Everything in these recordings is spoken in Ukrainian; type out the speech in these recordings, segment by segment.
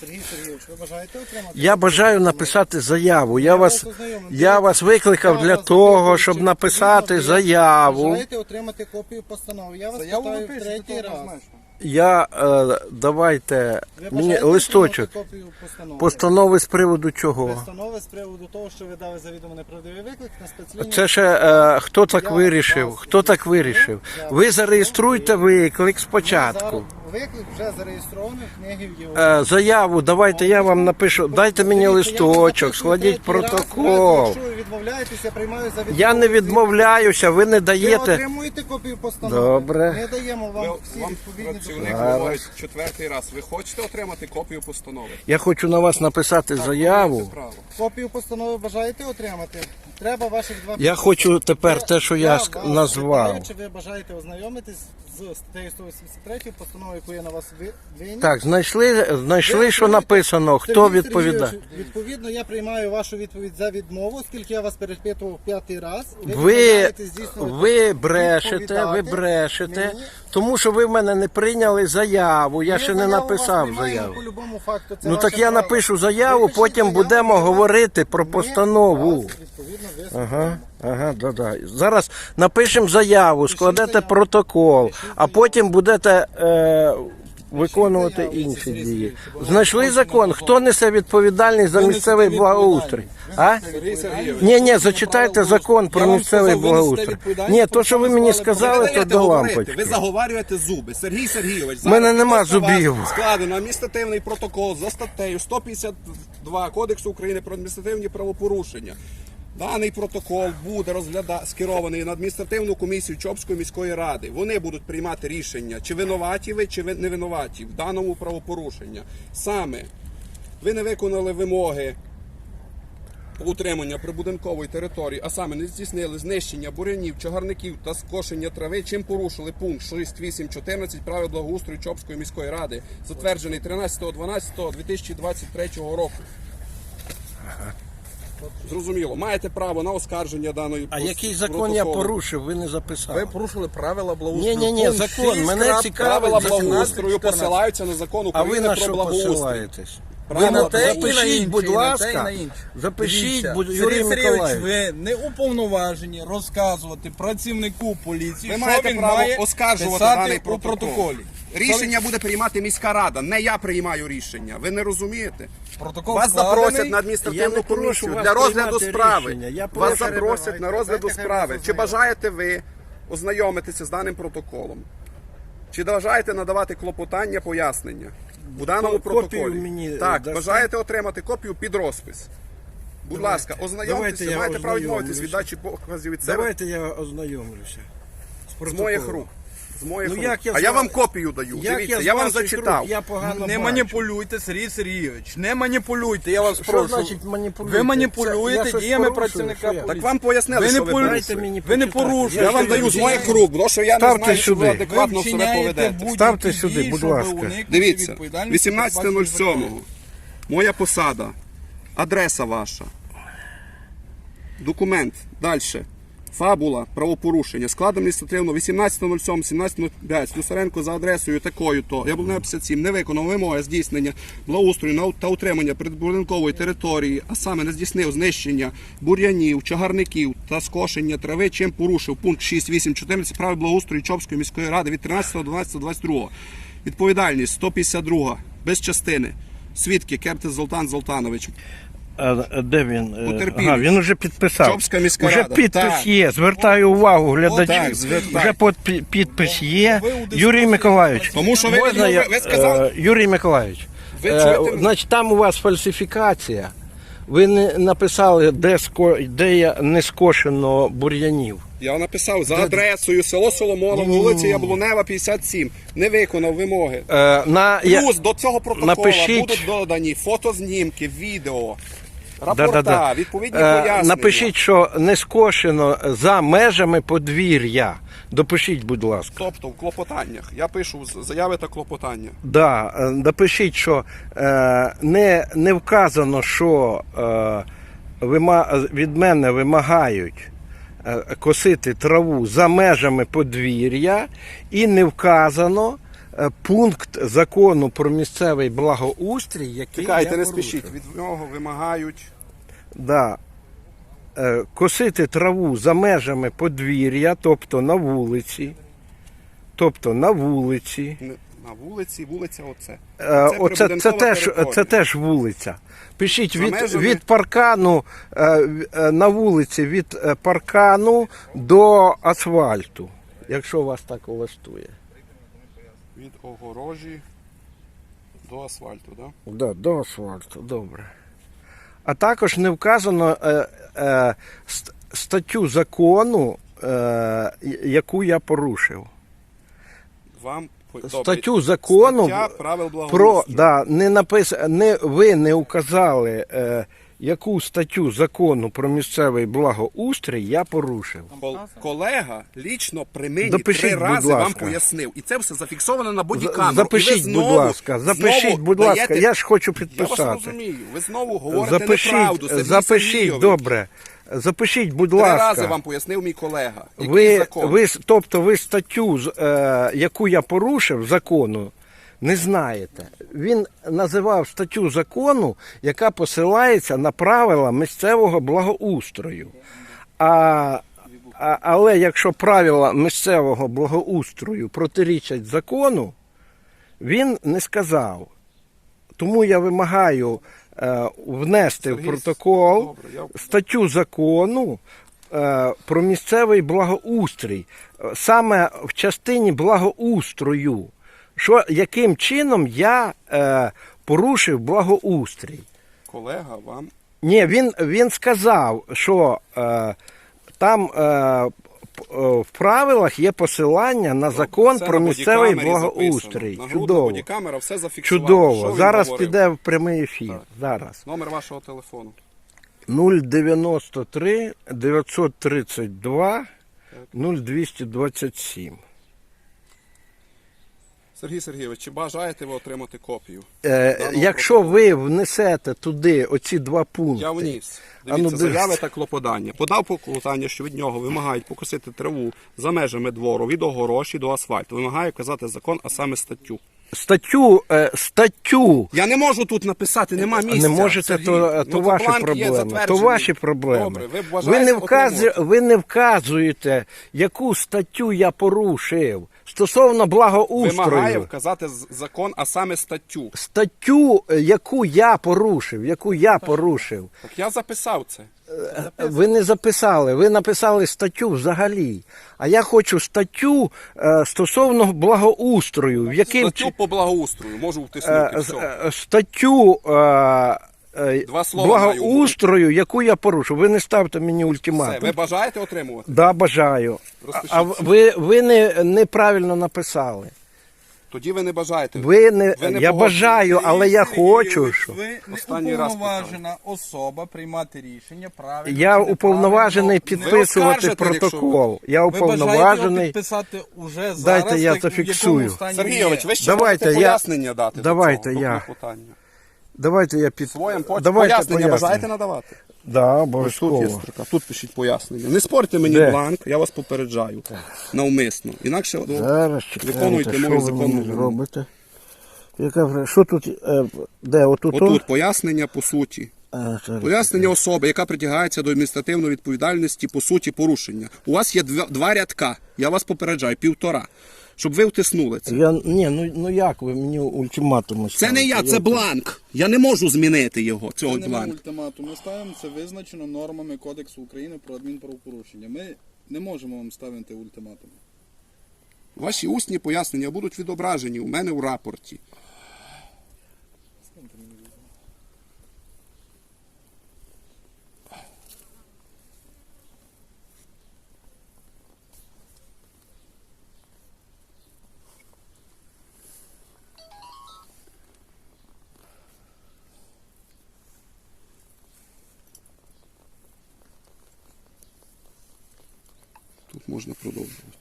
Сергій Сергійович, ви бажаєте отримати? Я бажаю написати заяву. Я вас, вас я вас викликав для того, щоб написати ви заяву. Бажаєте отримати копію постанови? Я вас Заяву питаю в напишете, третій то раз. однозначно. Я е, давайте Ви мені бажаєте листочок. отримати копію постанови? Постанови з приводу чого? Постанови з приводу того, що ви дали завідомо неправдивий виклик на спецлінію. Це ще е, хто так Я вирішив? вас Хто так вирішив? Ви зареєструйте виклик спочатку. Виклик вже зареєстрований в книгі в ЄО. Е, Заяву давайте я вам напишу. Дайте мені я листочок, складіть протокол. Якщо ви відмовляєтесь, приймаю за Я не відмовляюся, ви не Ви даєте. отримуєте копію постанови. Добре. Ми даємо вам всі відповідні працівник говорить четвертий раз. Ви хочете отримати копію постанови? Я хочу на вас написати заяву. право. Копію постанови бажаєте отримати? Треба ваших два Я хочу тепер те, що я ск- назвав. Чи ви бажаєте ознайомитись з статтею 183 постановою, яку я на вас виніс? Так, знайшли, знайшли, що написано, хто Сергій відповідає. Сергійович, Відповідно, я приймаю вашу відповідь за відмову, оскільки я вас перепитував п'ятий раз. Ви, відмовляєтесь здійснювати ви брешете, ви відповідати брешете, мені. тому що ви в мене не прийняли заяву. Я Ми ще не заяву вас написав заяву. По любому факту, це Ну ваше так я право. напишу заяву, Випишіть потім заяву, будемо вас- говорити про постанову. вас, відповідно, вислухаємо. Ага, ага, да, да. Зараз напишемо заяву, складете протокол, а потім будете е, виконувати інші дії. Знайшли закон. Хто несе відповідальність за місцевий благоустрій? А? Ні, ні, зачитайте закон про місцевий благоустрій. Ні, то, що ви мені сказали, то до лампочки. Ви заговарюєте зуби. Сергій Сергійович, мене зараз нема вас зубів. Складено адміністративний протокол за статтею 152 Кодексу України про адміністративні правопорушення. Даний протокол буде розгляда... скерований на адміністративну комісію Чопської міської ради. Вони будуть приймати рішення, чи винуваті ви, чи ви не винуваті в даному правопорушенні. Саме ви не виконали вимоги утримання прибудинкової території, а саме не здійснили знищення бурянів, чагарників та скошення трави, чим порушили пункт 6.8.14 правил благоустрою Чопської міської ради, затверджений 13.12.2023 року. Зрозуміло, маєте право на оскарження даної А який закон я протоколу. порушив, ви не записали. Ви порушили правила благоустрою. Ні-ні-ні, Пункт закон. 6, Мене крап- цікавить Правила благоустрою посилаються на закон А ви України на про що благоустрій. посилаєтесь? Ви на те, і на інше, будь і на те, і ласка, на інше. запишіть, Дивіться, будь Сергій Юрій Сергійович, Миколаївич. ви не уповноважені розказувати працівнику поліції, Ви що маєте він право має оскаржувати писати даний у протокол. протоколі. Рішення буде приймати міська рада, не я приймаю рішення. Ви не розумієте? Протокол Вас складений. запросять на Я не адміністративну прошу комісію вас для розгляду приймати справи. рішення. Я Вас запросять на розгляду справи. Чи бажаєте ви ознайомитися з даним протоколом? Чи бажаєте надавати клопотання, пояснення? У даному копію протоколі. мені, е, так, дасте? бажаєте отримати копію під розпис. Будь ласка, Давайте ознайомтеся, я маєте право відмовитись ознайомлюся. від дачі показів від себе Давайте я ознайомлюся. З з моїх рук. З моїх Ну, як я а я ва- вам копію даю. Як Дивіться, з я вам ваших зачитав. рук? Я погано Не бачу. маніпулюйте, Сергій Сергійович, не маніпулюйте, я вас Що прошу. значить маніпулюйте? Ви Це маніпулюєте я щось діями порушую, працівника що я? поліції. Так вам пояснили, Ви що не ви порушуєте. Дайте мені Ви не почитати. порушуєте. Я вам даю з моїх рук, бо що я не Ставте знаю, що ви сюди. адекватно Ви себе поведете. Ставте сюди, будь ласка. Дивіться, 18.07. Моя посада. Адреса ваша. Документ. Далі. Фабула правопорушення. Склад адміністративно 18.07, 17.05. Слюсаренко за адресою такою то. Я був на 57. Не виконав вимоги здійснення благоустрою та утримання прибудинкової території, а саме не здійснив знищення бур'янів, чагарників та скошення трави, чим порушив пункт 6.8.14 правил благоустрою Чопської міської ради від 13.12.22. Відповідальність 152. Без частини. Свідки Кептис Золтан Золтанович. А де він? Е, Потерпілий. Ага, він уже підписав. Чопська міська Уже рада. підпис Так. є. Звертаю увагу глядачів. Вже підпи- підпис є. Ви у дискусії Юрій Миколаївич. Тому що ви можна відмови- я- ви сказали- е, Юрій Миколаївич. Ви е, чуєте мене? Значить, там у вас фальсифікація. Ви не написали, де, ско... де я не скошено бур'янів. Я написав за адресою село Соломоново, вулиця Яблунева, 57. Не виконав вимоги. Е, на... я- Плюс до цього протоколу Напишіть- будуть додані фотознімки, відео, рапорта, Да-да-да. відповідні Е, пояснення. Напишіть, що не скошено за межами подвір'я. Допишіть, будь ласка. Тобто в клопотаннях. Я пишу заяви та клопотання. Да, е, напишіть, що е, не, не вказано, що е, вима, від мене вимагають косити траву за межами подвір'я, і не вказано пункт закону про місцевий благоустрій, який Чекайте, я не порушив. спішіть. Від нього вимагають. Да. Е, Косити траву за межами подвір'я, тобто на вулиці. Тобто на вулиці. На вулиці, вулиця оце. Е, Це Оце, це, теж, це теж вулиця. Пишіть від, межами- від паркану е, е, на вулиці від е, паркану до асфальту, якщо вас так влаштує. Від огорожі до асфальту, так? Да? Да, до асфальту, добре. А також не вказано е, е, статтю закону, е, яку я порушив. Вам. Статтю закону Стаття правил про да, не напис... не, ви не указали, е, яку статтю закону про місцевий благоустрій я порушив. Кол- колега лічно при мені Допишіть, три будь рази вам ласка. пояснив. І це все зафіксовано на бодікамеру. Запишіть, і ви знову, будь ласка, запишіть, знову будь ласка, даєте- я ж хочу Я вас підписати. розумію. Ви знову говорите Запишіть, неправду, Сергій запишіть, Сергійович. добре. Запишіть, будь Три ласка. рази вам пояснив мій колега. Який Ви, закон? ви, с- тобто ви статтю, з- е, яку я порушив закону, не знаєте. Він називав статтю закону, яка посилається на правила місцевого благоустрою. А, а, але якщо правила місцевого благоустрою протирічать закону, він не сказав. Тому я вимагаю е, внести в протокол добре, я- статтю закону е, про місцевий благоустрій, Е, саме в частині благоустрою, що яким чином я е, порушив благоустрій. Колега вам Ні, він, він сказав, що е, там е, е, в правилах є посилання на закон Це про на місцевий бодікамері благоустрій. записано. На Чудово. бодікамера все зафіксувала. Що Чудово. він Зараз говорив? піде в прямий ефір. Так. Зараз. Номер вашого телефону. 093 932 0227. Сергій Сергійович, чи бажаєте ви отримати копію? Е, Даного якщо протоколу. ви внесете туди оці два пункти, Я вніс. А ну, Дивіться, дивіться. заяви та клопотання. Подав клопотання, що від нього вимагають покосити траву за межами двору від огороші до асфальту. Вимагає вказати закон, а саме статтю. Статтю, е, статтю Я не можу тут написати, нема місця. не можете, Сергій. то, Ну, ваші бланк є проблеми. То затверджений. ваші проблеми. Добре, ви ви, не вказу, ви не вказуєте, яку статтю я порушив стосовно благоустрою. Вимагає вказати з- закон, а саме статтю. Статтю, е, яку я порушив, яку я порушив. Так я записав це. Ви не записали, ви написали статтю взагалі. А я хочу статтю е, стосовно благоустрою, в яким Статтю по благоустрою можу е, втиснути. з- все. е, статтю е, е, Два слова благоустрою, яку я порушив. Ви не ставте мені Все, ви бажаєте отримувати? Да, бажаю. А, Розпишіться. а ви, ви не, неправильно написали. Тоді ви не бажаєте. Ви не, Ви не я погоджуєтесь. бажаю, але я хочу. Що... Ви не Останній раз уповноважена особа приймати рішення правильно. Я чи неправильно. уповноважений підписувати оскаржите, протокол. Я Ви бажаєте його уповноважений. підписати уже зараз, Дайте я в зафіксую. якому стані Сергійович, ви ще Давайте можете я- пояснення дати. Давайте до цього, я. до клопотання. Давайте я під... Своїм поч... Давайте пояснення пояснення. бажаєте надавати? Да, Ось тут обов'язково. є строка, тут пишіть пояснення. Не спорте мені Де? бланк, я вас попереджаю. Навмисно. Інакше ну, Зараз Виконуйте чекайте, мою ви законну мені вимогу. зробите. Яка вже- Що тут, е, де, отут? отут пояснення по суті. А, зараз. Пояснення особи, яка притягається до адміністративної відповідальності по суті порушення. У вас є два, два рядка. Я вас попереджаю, півтора. Щоб ви втиснули це. Я, ні, ну, ну як ви мені ультиматум Це не я, це бланк. Я не можу змінити його, цього Це немає бланк. ультиматуму. Ми ставимо це визначено нормами Кодексу України про адмінправопорушення. Ми не можемо вам ставити ультиматум. Ваші усні пояснення будуть відображені у мене у рапорті. Можна продовжувати.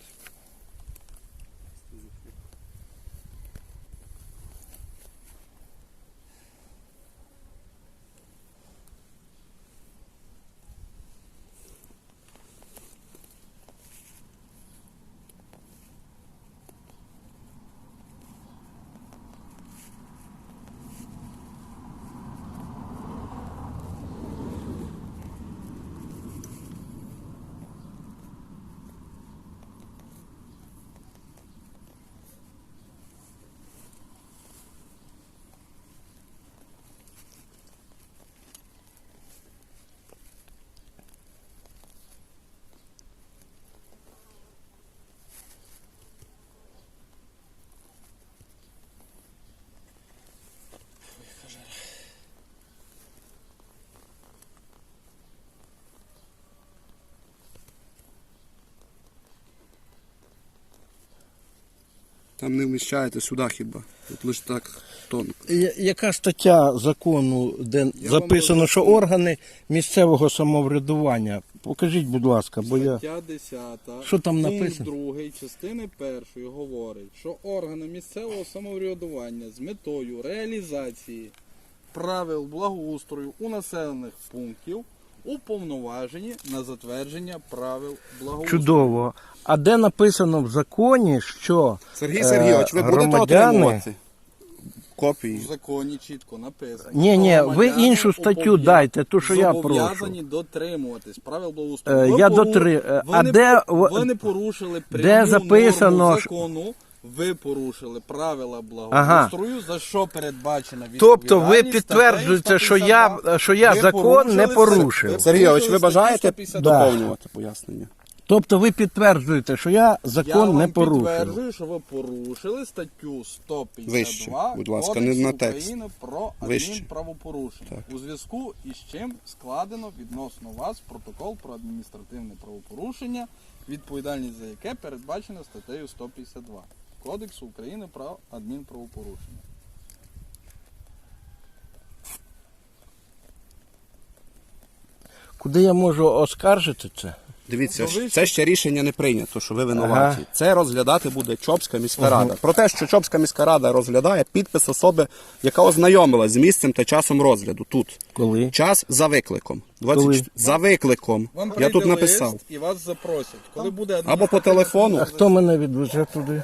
Там не вміщаєте сюди хіба. Тут лише так тонко. Я- Яка стаття закону, де записано, вам що органи місцевого самоврядування? Покажіть, будь ласка, бо я. Стаття 10, Що там пункт написано? 2 частини 1 говорить, що органи місцевого самоврядування з метою реалізації правил благоустрою у населених пунктів уповноважені на затвердження правил благоустрою. Чудово. А де написано в законі, що Сергій е, Сергійович, ви будете громадяни- отримувати копії? В законі чітко написано. Ні, ні, ви громадяни іншу статтю упов'я- дайте, ту, що я Зобов'язані дотримуватись правил благоустрою. Е, Ви я пору- дотри- е, ви а не де по- ви не порушили де пряму записано, норму що- закону. Ви порушили правила благоустрою, за що передбачена Тобто ви підтверджуєте, що я, що я Ви закон не порушив. ви Сергійович, ви бажаєте статтю 152. доповнювати пояснення? Тобто ви підтверджуєте, що я Я закон вам не порушив. підтверджую, що ви порушили статтю 152 Вище, будь ласка, не на текст. України про адмінправопорушення. У зв'язку із чим складено відносно вас протокол про адміністративне правопорушення, відповідальність за яке передбачена статтею 152 Кодексу України про адмінправопорушення. Куди я можу оскаржити це? Дивіться, Ну, це ще рішення не прийнято, що ви винуваті. Ага. Це розглядати буде Чопська міська рада. Про те, що Чопська міська рада розглядає підпис особи, яка ознайомилась з місцем та часом розгляду. Тут Коли? час за викликом. 24... За викликом. Вам Я прийде тут написав. лист і вас запросять. Коли буде Або по телефону. А хто мене відвезе туди?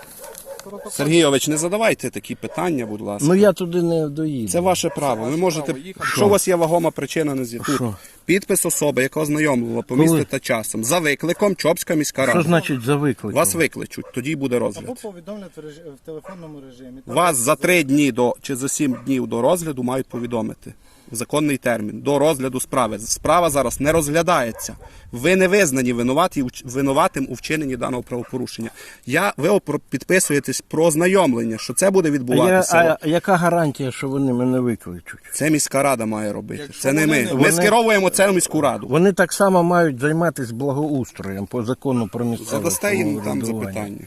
Сергійович, не задавайте такі питання, будь ласка. Ну я туди не доїду. Це ваше право. Ви можете, якщо у вас є вагома причина не з'їти. Що? Підпис особи, яка ознайомила по Коли? місту та часом. За викликом Чопська міська Що рада. значить за викликом? Вас викличуть, тоді й буде Або розгляд. повідомлять в, режи- в телефонному режимі. Вас за три дні до чи за сім днів до розгляду мають повідомити в законний термін до розгляду справи. Справа зараз не розглядається. Ви не визнані винуваті, винуватим у вчиненні даного правопорушення. Я ви підписуєтесь про ознайомлення, що це буде А, я, відбуватися. а яка гарантія, що вони мене викличуть? Це міська рада має робити. Якщо це не ми. не- Ми скеровуємо це в міську раду. Вони так само мають займатися благоустроєм по закону про місцеве Задасте їм там запитання.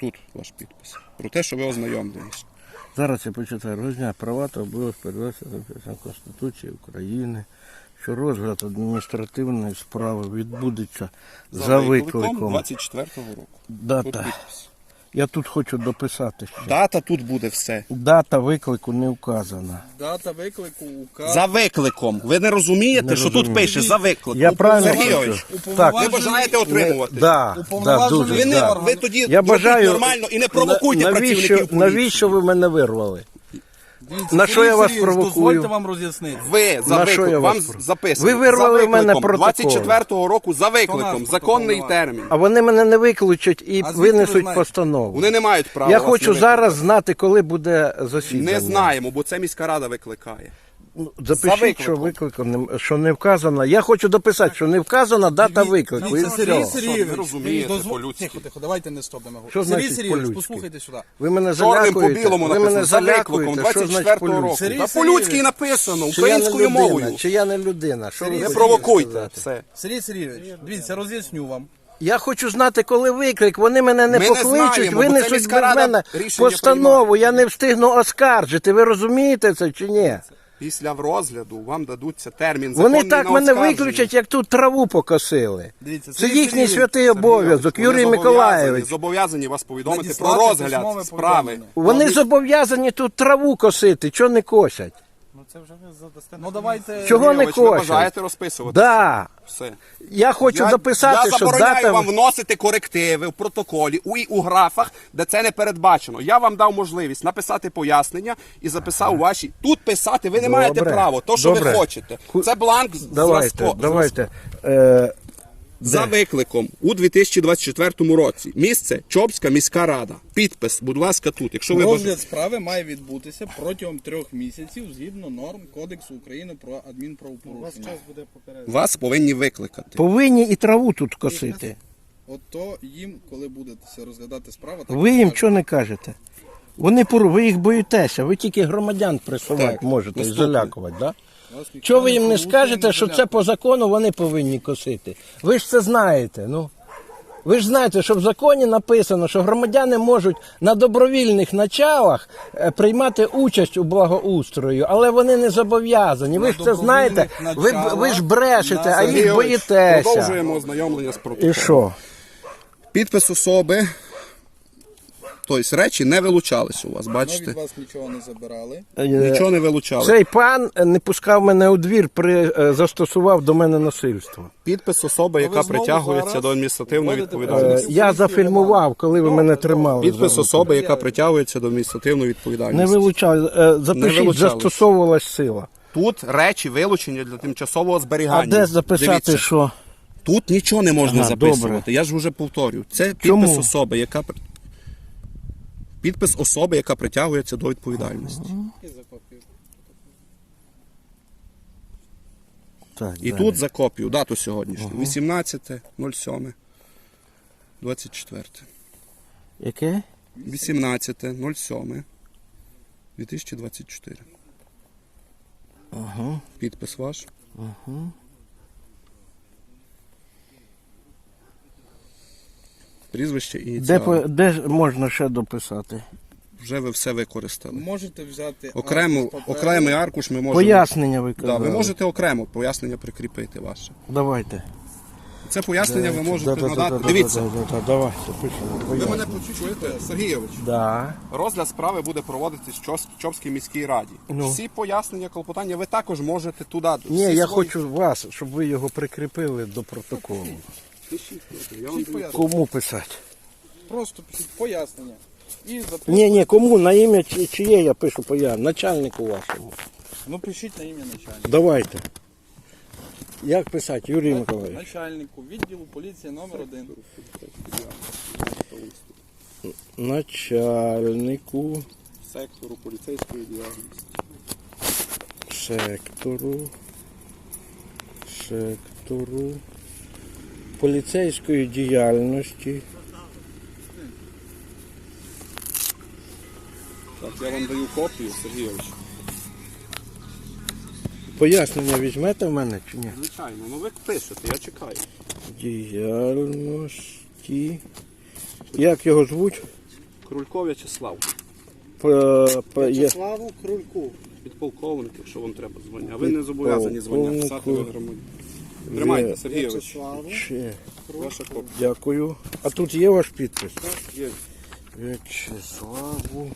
Тут ваш підпис. Про те, що ви ознайомлені. Зараз я почитаю розня права та обов'язок передбачено записано Конституції України, що розгляд адміністративної справи відбудеться за, викликом. 24-го року. Тут Дата. підпис. Я тут хочу дописати. Що Дата тут буде все. дата виклику не вказана. Дата виклику указ. За викликом. Ви не розумієте, Не що розумію. тут пише за викликом? Я правильно Сергійович. Так, ви бажаєте отримувати? да, да, Уповноважений дуже, Ви, не, да. ви тоді Я робіть бажаю нормально і не провокуйте навіщо, працівників поліції. навіщо ви мене вирвали? На що я вас Сергійович, провокую? Дозвольте вам роз'яснити. Ви за На що виклик, я вам записано. Ви вирвали в мене викликом, протокол. 24-го року за викликом, протокол законний термін. А вони мене не викличуть і А звідки ви винесуть знаєте? постанову. Вони не мають права. Я вас хочу не зараз знати, коли буде засідання. Не знаємо, бо це міська рада викликає. Ну, Запишіть, що викликом не, що не вказано. Я хочу дописати, що не вказана дата виклику. І Дивіться, Сергій. Сергійович, Ви розумієте дозволь- по-людськи. Тихо, тихо, давайте не стопимо. Що Сергій значить Сергійович, по-людськи? послухайте сюди. Ви мене Чорним по залякуєте. білому ви мене написано за викликом залякуєте. Що значить 24-го року. по-людськи? Сергій Та Сергійович. по-людськи написано, Чи я не українською людина? мовою. Чи я не людина? Що ви Не хочете провокуйте. сказати? Все. Сергій Сергійович, дивіться, роз'ясню вам. Я хочу знати, коли виклик. Вони мене не Ми не покличуть, знаємо, бо це винесуть міська без рада мене рішення постанову. приймає. Я не встигну оскаржити. Ви розумієте це чи ні? Після розгляду вам дадуться термін Вони так на мене виключать, як тут траву покосили. Дивіться, Це Сергій їхній Сергійович, святий обов'язок. Юрій Миколаєвич. зобов'язані- Зобов'язані вас повідомити про Надіслати розгляд письмове справи. повідомлення. Вони зобов'язані тут траву косити, чого не косять? Ну це вже ви задасте. Ну давайте. Чого не ви бажаєте розписувати? Да. Все. Я хочу я, записати, я що забороняю дата. вам вносити корективи в протоколі у, і у графах, де це не передбачено. Я вам дав можливість написати пояснення і записав ваші. Тут писати ви не Добре. маєте права. То, що Добре. ви хочете. Це бланк Давайте, зразко- давайте. Е, За викликом у 2024 році. Місце Чопська міська рада. Підпис, будь ласка, тут. Якщо ви бажаєте. Справи має відбутися протягом трьох місяців згідно норм Кодексу України про вас адмінправопорушення. час буде попередити. Вас повинні викликати. повинні і траву тут косити. Ото їм, коли будете розглядати справу, так Ви їм що не кажете? Вони пору, ви їх боїтеся, ви тільки громадян пресувати Так, можете і наступне. залякувати, да? Чого ви їм не скажете, що це по закону вони повинні косити? Ви ж це знаєте, ну. Ви ж знаєте, що в законі написано, що громадяни можуть на добровільних началах е, приймати участь у благоустрою, але вони не зобов'язані. Ви ж це знаєте, ви, ви ж брешете, а їх боїтеся. Продовжуємо ознайомлення з протоколом. І що? Підпис особи. Тобто речі не вилучались у вас, Ми бачите? від вас нічого не забирали. Е, Нічого не вилучали. Цей пан не пускав мене у двір, при, е, застосував до мене насильство. Підпис особи, яка притягується до адміністративної Е, відповідальності. Я зафільмував, коли ви мене тримали. Підпис особи, яка притягується до адміністративної відповідальності. вилучав. е, Запишіть, застосовувалась сила. Тут речі вилучені для тимчасового зберігання. А де записати, Дивіться, що? Тут нічого не можна Ага, записувати. добре. Я ж вже повторю. Це підпис Чому? особи, яка підпис особи, яка притягується до відповідальності. І за копію. Так, І далі. тут за копію, дату сьогоднішню. 18.07. 24. Яке? 18.07. 2024. Ага. Підпис ваш. Прізвище і Де, по- де ж можна ще дописати? Вже ви все використали. Можете взяти Окремо, аркуш паперу. окремий аркуш ми можемо. Пояснення ви Да, казали. ви можете окремо пояснення прикріпити ваше. Давайте. Це пояснення ви можете надати. Дивіться, Давайте, пишемо. ви мене почуєте, Сергійович. Да. Розгляд справи буде проводитись в Чос- Чопській міській раді. Ну. Всі пояснення, клопотання ви також можете туди. Ні, всі я свої- хочу вас, щоб ви його прикріпили до протоколу. Я вам даю. Кому писати? Просто пишіть пояснення. І. Ні, ні, кому на ім'я чи- чиє я пишу пояснення? Начальнику вашому. Ну пишіть на ім'я начальника. Давайте. Як писати, Юрій Миколаївич? Начальнику відділу поліції номер 1 Начальнику сектору поліцейської діяльності. сектору. Сектору. Поліцейської діяльності. Так, я вам даю копію, Сергійович. Пояснення візьмете в мене чи ні? Звичайно, ну ви пишете, я чекаю. Діяльності. Як його звуть? Крулько В'ячеслав, П- п- є- Славу Крульку. підполковник, якщо вам треба звання. А ви не зобов'язані звання писати ви громадян. Тримайте, Сергійович. В'ячеславу. Ваша копія. Дякую. А тут є ваш підпис? Є. В'ячеславу.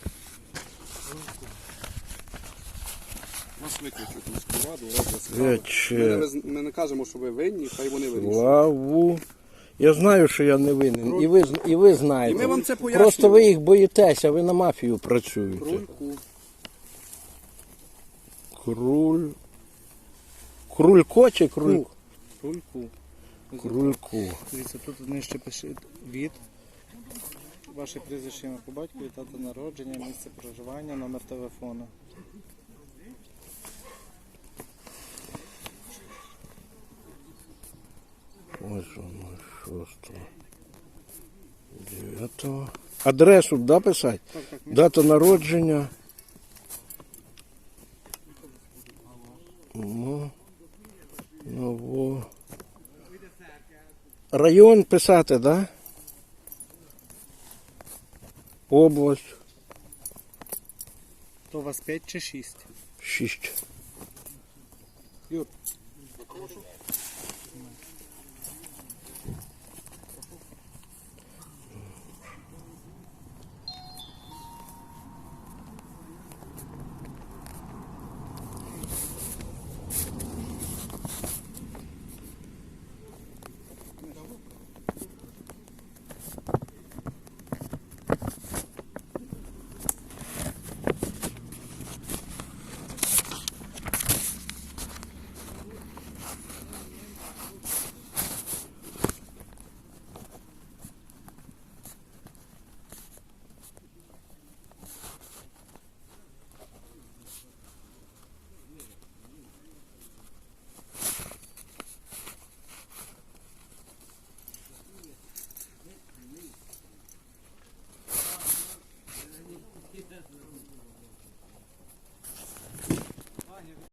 Нас викличуть в міську раду, розгляд справи. Ми, не, В'ячеславу. виз- ми не кажемо, що ви винні, хай вони вирішують. Я знаю, що я не винен. І ви, і ви знаєте. І ми вам це пояснюємо. Просто ви їх боїтеся, ви на мафію працюєте. Крульку. Круль. Крулько чи круль? Крульку. Крульку. Дивіться, тут нижче пише від. Ваше прізвище ім'я по батькові, дата народження, місце проживання, номер телефону. Ось воно, шостого. Дев'ятого. Адресу, да, писати? Дата народження. Ну, Район писати, да? Область. То у вас 5 чи 6? Шість. Юр.